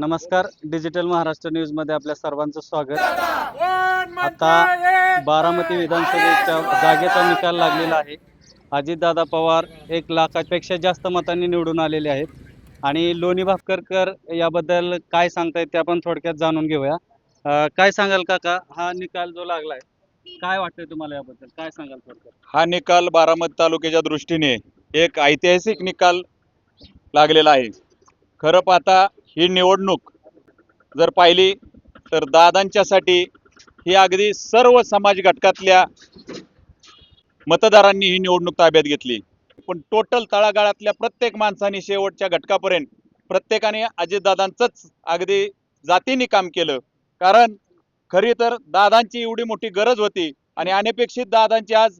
नमस्कार. डिजिटल महाराष्ट्र न्यूजमध्ये आपल्या सर्वांचं स्वागत. आता बारामती विधानसभेच्या जागेचा निकाल लागलेला आहे. अजितदादा पवार एक लाखापेक्षा जास्त मतांनी निवडून आलेले आहेत. आणि लोणी भापकरकर याबद्दल काय सांगतायत ते आपण थोडक्यात जाणून घेऊया. काय सांगाल काका? हा निकाल जो लागलाय काय वाटतंय तुम्हाला याबद्दल? काय सांगाल थोडक्यात? हा निकाल बारामती तालुक्याच्या दृष्टीने एक ऐतिहासिक निकाल लागलेला आहे. खरं पाहता ही निवडणूक जर पाहिली तर दादांच्यासाठी ही अगदी सर्व समाज घटकातल्या मतदारांनी ही निवडणूक ताब्यात घेतली. पण टोटल तळागाळातल्या प्रत्येक माणसाने शेवटच्या घटकापर्यंत प्रत्येकाने अजितदादांचंच अगदी जातीने काम केलं. कारण खरी तर दादांची एवढी मोठी गरज होती आणि अनपेक्षित दादांची आज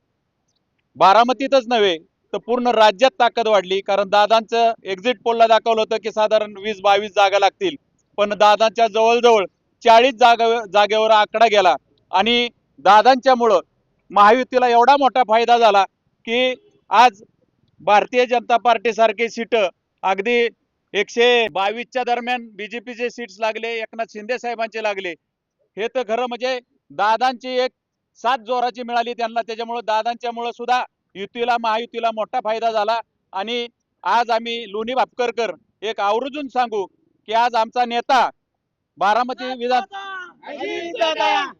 बारामतीतच नव्हे तर पूर्ण राज्यात ताकद वाढली. कारण दादांचं एक्झिट पोलला दाखवलं होतं की साधारण वीस बावीस जागा लागतील. पण दादांच्या जवळजवळ चाळीस जागा जागेवर आकडा गेला. आणि दादांच्यामुळं महायुतीला एवढा मोठा फायदा झाला की आज भारतीय जनता पार्टीसारखी सीटं अगदी एकशे बावीसच्या दरम्यान बीजेपीचे सीट्स लागले एकनाथ शिंदे साहेबांचे लागले. हे तर खरं म्हणजे दादांची एक सात जोराची मिळाली त्यांना. त्याच्यामुळं दादांच्यामुळं सुद्धा युतीला महायुतीला मोठा फायदा झाला. आणि आज आम्ही लोणी भापकरकर एक आवर्जून सांगू की आज आमचा नेता बारामती विधान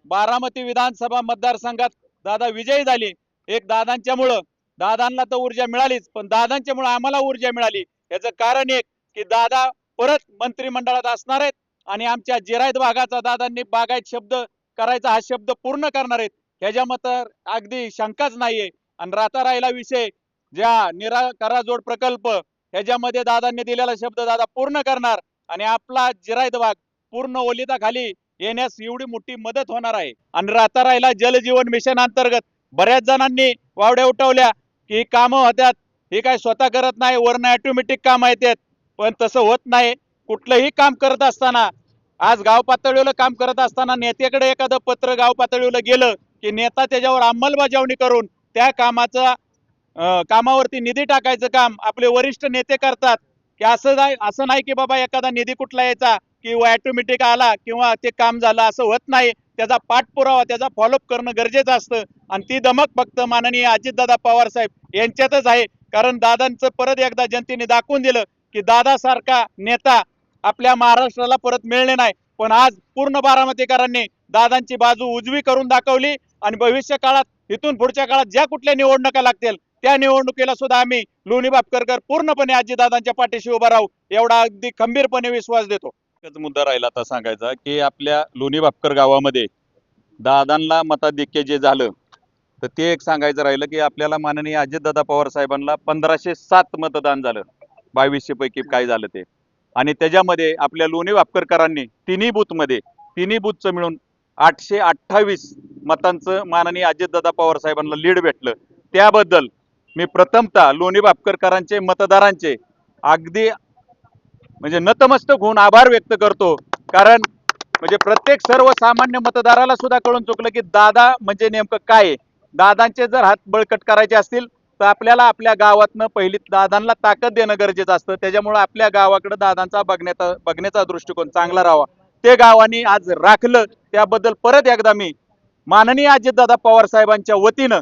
बारामती विधानसभा मतदारसंघात दादा विजयी झाली. एक दादांच्यामुळं. दादांना तर ऊर्जा मिळालीच पण दादांच्यामुळं आम्हाला ऊर्जा मिळाली. याचं कारण एक की दादा परत मंत्रिमंडळात असणार आहेत आणि आमच्या जिरायत भागाचा दादांनी बागायत शब्द करायचा हा शब्द पूर्ण करणार आहेत. ह्याच्यामध्ये तर अगदी शंकाच नाहीये. आणि राहता राहिला विषय ज्या निरा कराजोड प्रकल्प ह्याच्यामध्ये दादांनी दिलेला शब्द दादा पूर्ण करणार आणि आपला जिरायत भाग पूर्ण ओलिताखाली येण्यास एवढी मोठी मदत होणार आहे. आणि राहता राहिला जलजीवन मिशन अंतर्गत बऱ्याच जणांनी वावड्या उठवल्या की कामं होत्यात हे काय स्वतः करत नाही वरनं ऑटोमॅटिक काम येतात पण तसं होत नाही. कुठलंही काम करत असताना आज गाव पातळीवर काम करत असताना नेत्याकडे एखादं पत्र गाव पातळीवर गेलं की नेता त्याच्यावर अंमलबजावणी करून त्या कामाचा कामावरती निधी टाकायचं काम आपले वरिष्ठ नेते करतात. की असं नाही असं नाही की बाबा एखादा निधी कुठला यायचा की ऑटोमॅटिक आला किंवा ते काम झालं असं होत नाही. त्याचा पाठपुरावा त्याचा फॉलोअप करणं गरजेचं असतं. आणि ती दमक फक्त माननीय अजितदादा पवार साहेब यांच्यातच आहे. कारण दादांचं परत एकदा जनतेने दाखवून दिलं की दादासारखा नेता आपल्या महाराष्ट्राला परत मिळणे नाही. पण आज पूर्ण बारामतीकरांनी दादांची बाजू उजवी करून दाखवली आणि भविष्य काळात इथून पुढच्या काळात ज्या कुठल्या निवडणुका लागतील त्या निवडणुकीला सुद्धा आम्ही लोणी बापकरकर पूर्णपणे आजीदादांच्या पाठीशी उभा राहू एवढा अगदी खंबीरपणे विश्वास देतो. एकच मुद्दा राहिला आता सांगायचा की आपल्या लोणी भापकर गावामध्ये दादांना मताधिक्य जे झालं तर ते एक सांगायचं राहिलं की आपल्याला माननीय अजितदादा पवार साहेबांना पंधराशे सात मतदान झालं बावीसशे पैकी काय झालं ते. आणि त्याच्यामध्ये आपल्या लोणी वापकरकरांनी तिन्ही बूथमध्ये तिन्ही बूथचं मिळून आठशे अठ्ठावीस मतांचं माननीय अजितदादा पवार साहेबांना लीड भेटलं. त्याबद्दल मी प्रथमतः लोणी बापकरकरांचे मतदारांचे अगदी म्हणजे नतमस्तक होऊन आभार व्यक्त करतो. कारण म्हणजे प्रत्येक सर्वसामान्य मतदाराला सुद्धा कळून चुकलं की दादा म्हणजे नेमकं काय? दादांचे जर हात बळकट करायचे असतील तर आपल्याला आपल्या गावातनं पहिली दादांना ताकद देणं गरजेचं असतं. त्याच्यामुळे आपल्या गावाकडे दादांचा बघण्याचा बघण्याचा दृष्टिकोन चांगला राहावा. ते गावांनी आज राखलं. त्याबद्दल परत एकदा मी माननीय अजितदादा पवार साहेबांच्या वतीनं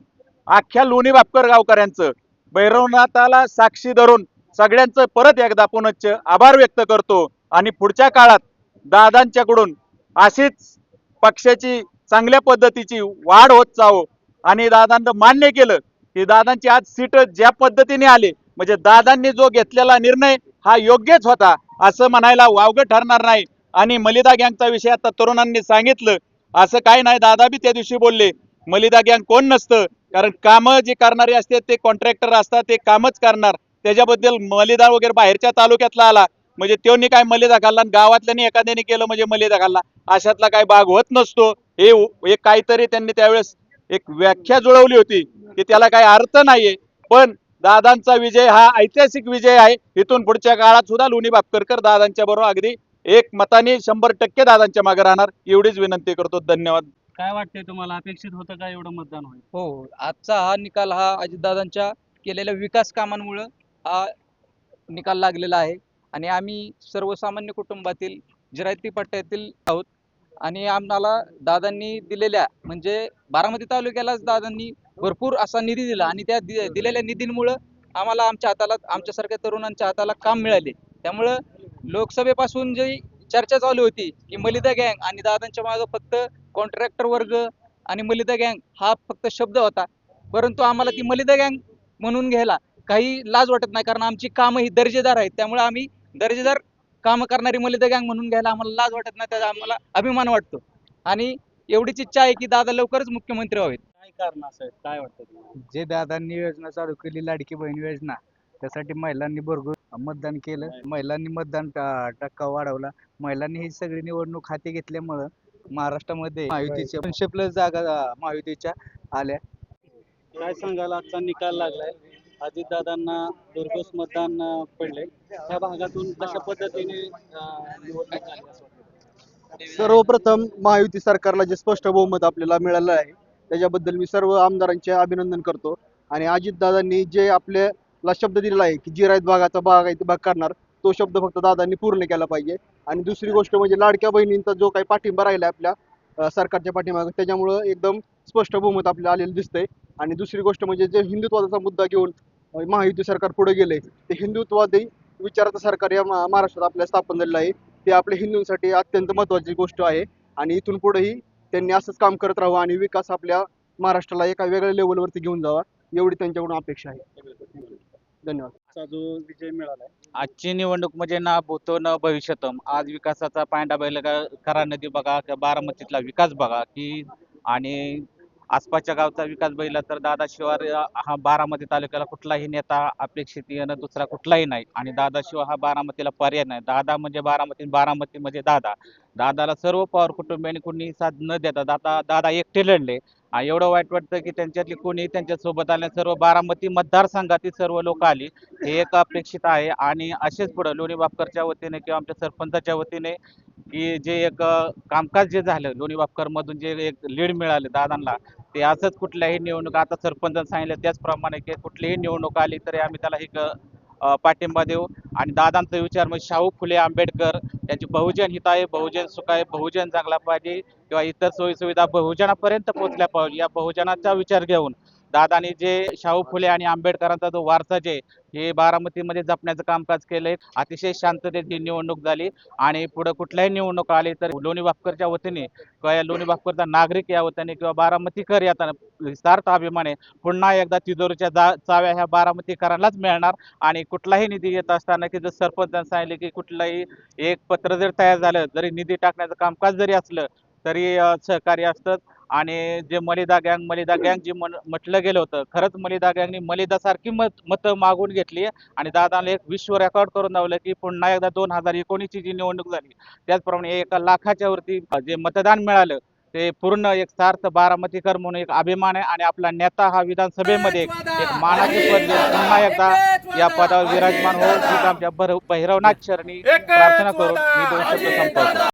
अख्ख्या लोणी बापकर गावकऱ्यांचं भैरवनाथाला साक्षी धरून सगळ्यांचं परत एकदा पुनश्च आभार व्यक्त करतो. आणि पुढच्या काळात दादांच्याकडून अशीच पक्षाची चांगल्या पद्धतीची वाढ होत जावो. आणि दादांना मान्य केलं की दादांची आज सीट ज्या पद्धतीने आली म्हणजे दादांनी जो घेतलेला निर्णय हा योग्यच होता असं म्हणायला वावगं ठरणार नाही. आणि मलिदा गँगचा विषय आता तरुणांनी सांगितलं असं काही नाही दादा बी त्या दिवशी बोलले मलिदा गँग कोण नसतं? कारण कामं जे करणारे असते ते कॉन्ट्रॅक्टर असतात ते कामच करणार. त्याच्याबद्दल मलिदा वगैरे बाहेरच्या तालुक्यातला आला म्हणजे त्योनी काय मलिदा खाल्ला आणि गावातल्यानी एखाद्याने केलं म्हणजे मलिदा खाल्ला. अशातला काय भाग होत नसतो. हे एक काहीतरी त्यांनी त्यावेळेस एक व्याख्या जुळवली होती की त्याला काही अर्थ नाहीये. पण दादांचा विजय हा ऐतिहासिक विजय आहे. इथून पुढच्या काळात सुद्धा लोणी बापकरकर दादांच्या बरोबर अगदी एक मताने शंभर टक्के दादांच्या मागे राहणार. एवढीच विनंती करतो. धन्यवाद. काय वाटतंय तुम्हाला? अपेक्षित होतं का एवढं मतदान होईल? हो आजचा हा निकाल हा अजितदादांच्या केलेल्या विकास कामांमुळं हा निकाल लागलेला आहे. आणि आम्ही सर्वसामान्य कुटुंबातील जिरायती पट्ट्यातील आहोत. आणि आम्हाला दादांनी दिलेल्या म्हणजे बारामती तालुक्यालाच दादांनी भरपूर असा निधी दिला. आणि त्या दि- दिलेल्या निधींमुळं आम्हाला आमच्या हाताला आमच्यासारख्या तरुणांच्या हाताला काम मिळाले. त्यामुळं लोकसभेपासून जी चर्चा चालू होती की मलिदा गँग आणि दादांच्या मागं फक्त कॉन्ट्रॅक्टर वर्ग आणि मलिदा गँग हा फक्त शब्द होता. परंतु आम्हाला ती मलिदा गँग म्हणून घ्यायला काही लाज वाटत नाही कारण आमची कामं ही दर्जेदार आहेत. त्यामुळे आम्ही दर्जेदार कामं करणारी मलिदा गँग म्हणून घ्यायला आम्हाला लाज वाटत नाही त्याचा आम्हाला अभिमान वाटतो. आणि एवढीच इच्छा आहे की दादा लवकरच मुख्यमंत्री व्हावेत. काय कारण असं काय वाटतं? जे दादांनी योजना चालू केली लाडकी बहीण योजना त्यासाठी महिलांनी भरपूर मतदान केलं. महिलांनी मतदान टा- टक्का वाढवला. महिलांनी ही सगळी निवडणूक हाती घेतल्यामुळं महाराष्ट्रामध्ये महायुतीच्या दोनशे प्लस जागा महायुतीच्या आल्या. काय सांगाल? आजचा निकाल लागलाय. अजितदादांना दुर्गोस मतदान पडले त्या भागातून कशा पद्धतीने निवडणूक झाली? सर्वप्रथम महायुती सरकारला जे स्पष्ट बहुमत आपल्याला मिळालं आहे त्याच्याबद्दल मी सर्व आमदारांचे अभिनंदन करतो. आणि अजितदादांनी जे आपल्याला शब्द दिलेला आहे की जिरायत भागाचा भाग आहे ते भाग करणार. तो शब्द फक्त दादांनी पूर्ण केला पाहिजे. आणि दुसरी गोष्ट म्हणजे लाडक्या बहिणींचा जो काही पाठिंबा राहिला आपल्या सरकारच्या पाठीमागे त्याच्यामुळं एकदम स्पष्ट बहुमत आपल्याला आलेलं दिसतंय. आणि दुसरी गोष्ट म्हणजे जे हिंदुत्वाचा मुद्दा घेऊन महायुती सरकार पुढे गेले ते हिंदुत्वादी विचाराचं सरकार या महाराष्ट्रात आपल्या स्थापन झालेलं आहे. ते आपल्या हिंदूंसाठी अत्यंत महत्त्वाची गोष्ट आहे. आणि इथून पुढेही त्यांनी असंच काम करत राहावं आणि विकास आपल्या महाराष्ट्राला एका वेगळ्या लेवलवरती घेऊन जावा एवढी त्यांच्याकडून अपेक्षा आहे. धन्यवाद. आजचा जो विजय मिळालाय. आजची निवडणूक म्हणजे ना भूतो न भविष्यतम. आज विकासाचा पांडा बैल करा नदी बघा किंवा बारामतीतला विकास बघा की आणि आसपासच्या गावचा विकास बघितला तर दादाशिवाय हा बारामती तालुक्याला कुठलाही नेता अपेक्षित येणं दुसरा कुठलाही नाही. आणि दादाशिवाय हा बारामतीला पर्याय नाही. दादा म्हणजे बारामती बारामती म्हणजे दादा. दादाला सर्व पवार कुटुंबियांनी कोणी साथ न देता दादा दादा एकटे लढले. एवढं वाईट वाटतं की त्यांच्यातली कोणी त्यांच्यासोबत आले सर्व बारामती मतदारसंघातील सर्व लोक आली. हे एक अपेक्षित आहे. आणि असेच पुढे लोणी बापकरच्या वतीने किंवा आमच्या सरपंचाच्या वतीने की जे एक कामकाज जे झालं लोणी बापकरमधून जे एक लीड मिळालं दादांना ते असंच कुठल्याही निवडणूक आता सरपंचानं सांगितलं त्याचप्रमाणे की कुठलीही निवडणूक आली तरी आम्ही त्याला एक पाठिंबा देऊ. आणि दादांचा विचार म्हणजे शाहू फुले आंबेडकर यांची बहुजन हित आहे बहुजन सुख आहे बहुजन चांगला पाहिजे किंवा इतर सोयीसुविधा बहुजनापर्यंत पोहोचल्या पाहिजे या बहुजनाचा विचार घेऊन दादानी जे शाहू फुले आणि आंबेडकरांचा जो वारसा जे हे बारामतीमध्ये जपण्याचं कामकाज केलंय अतिशय शांततेत ही निवडणूक झाली आणि पुढे कुठल्याही निवडणूक आली तर लोणी बापकरच्या वतीने किंवा या लोणी बापकरचा नागरिक या वतीने किंवा बारामतीकर या सार्थ अभिमाने पुन्हा एकदा तिजोरीच्या जा चाव्या ह्या बारामतीकरांनाच मिळणार आणि कुठलाही निधी येत असताना की जर सरपंचांनी सांगितले की कुठलाही एक पत्र जर तयार झालं जरी निधी टाकण्याचं कामकाज जरी असलं तरी सहकारी सहकार्य असतं आणि जे मलिदा गँग मलिदा गँग जे म्हटलं गेलं होतं खरंच मलिदा गँगनी मलिदासारखी मत मतं मागून घेतली आणि दादाने एक विश्व रेकॉर्ड करून लावलं की पुन्हा एकदा दोन हजार एकोणीसची जी निवडणूक झाली त्याचप्रमाणे एका लाखाच्या वरती जे मतदान मिळालं ते पूर्ण एक सार्थ बारामतीकर म्हणून एक अभिमान आहे आणि आपला नेता हा विधानसभेमध्ये एक मानाचे पद पुन्हा एकदा या पदावर विराजमान हो हीच आमच्या भैरवनाथ चरणी प्रार्थना करून मी दोन शब्द संपवतो.